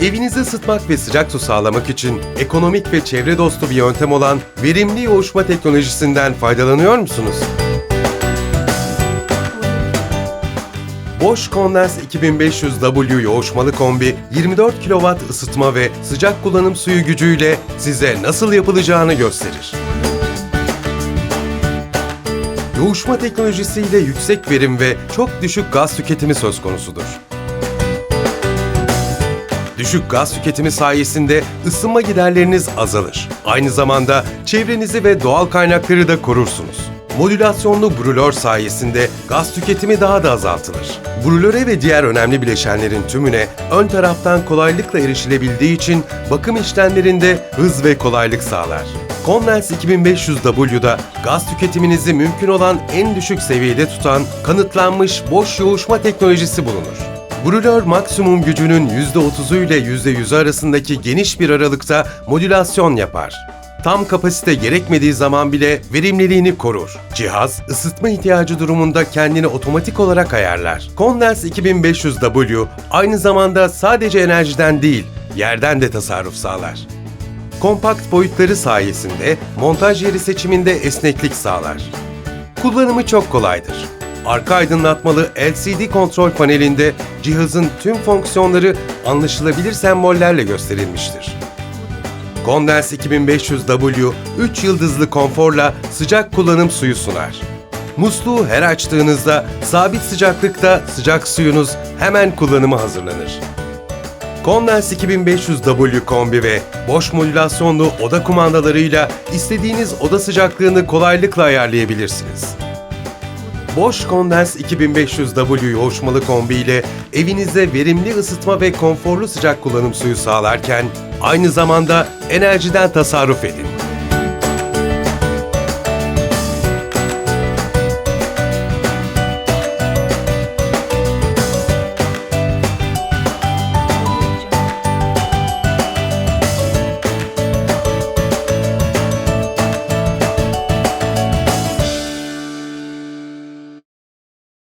Evinizi ısıtmak ve sıcak su sağlamak için ekonomik ve çevre dostu bir yöntem olan verimli yoğuşma teknolojisinden faydalanıyor musunuz? Bosch Condense 2500W yoğuşmalı kombi 24 kW ısıtma ve sıcak kullanım suyu gücüyle size nasıl yapılacağını gösterir. Yoğuşma teknolojisiyle yüksek verim ve çok düşük gaz tüketimi söz konusudur. Düşük gaz tüketimi sayesinde ısınma giderleriniz azalır. Aynı zamanda çevrenizi ve doğal kaynakları da korursunuz. Modülasyonlu brülör sayesinde gaz tüketimi daha da azaltılır. Brülöre ve diğer önemli bileşenlerin tümüne ön taraftan kolaylıkla erişilebildiği için bakım işlemlerinde hız ve kolaylık sağlar. Condense 2500W'da gaz tüketiminizi mümkün olan en düşük seviyede tutan kanıtlanmış boş yoğuşma teknolojisi bulunur. Brülör maksimum gücünün %30'u ile %100'ü arasındaki geniş bir aralıkta modülasyon yapar. Tam kapasite gerekmediği zaman bile verimliliğini korur. Cihaz, ısıtma ihtiyacı durumunda kendini otomatik olarak ayarlar. Condense 2500W aynı zamanda sadece enerjiden değil, yerden de tasarruf sağlar. Kompakt boyutları sayesinde montaj yeri seçiminde esneklik sağlar. Kullanımı çok kolaydır. Arka aydınlatmalı LCD kontrol panelinde cihazın tüm fonksiyonları anlaşılabilir sembollerle gösterilmiştir. Condense 2500W 3 yıldızlı konforla sıcak kullanım suyu sunar. Musluğu her açtığınızda sabit sıcaklıkta sıcak suyunuz hemen kullanıma hazırlanır. Condense 2500W kombi ve boş modülasyonlu oda kumandalarıyla istediğiniz oda sıcaklığını kolaylıkla ayarlayabilirsiniz. Bosch Condense 2500W yoğuşmalı kombi ile evinizde verimli ısıtma ve konforlu sıcak kullanım suyu sağlarken aynı zamanda enerjiden tasarruf edin.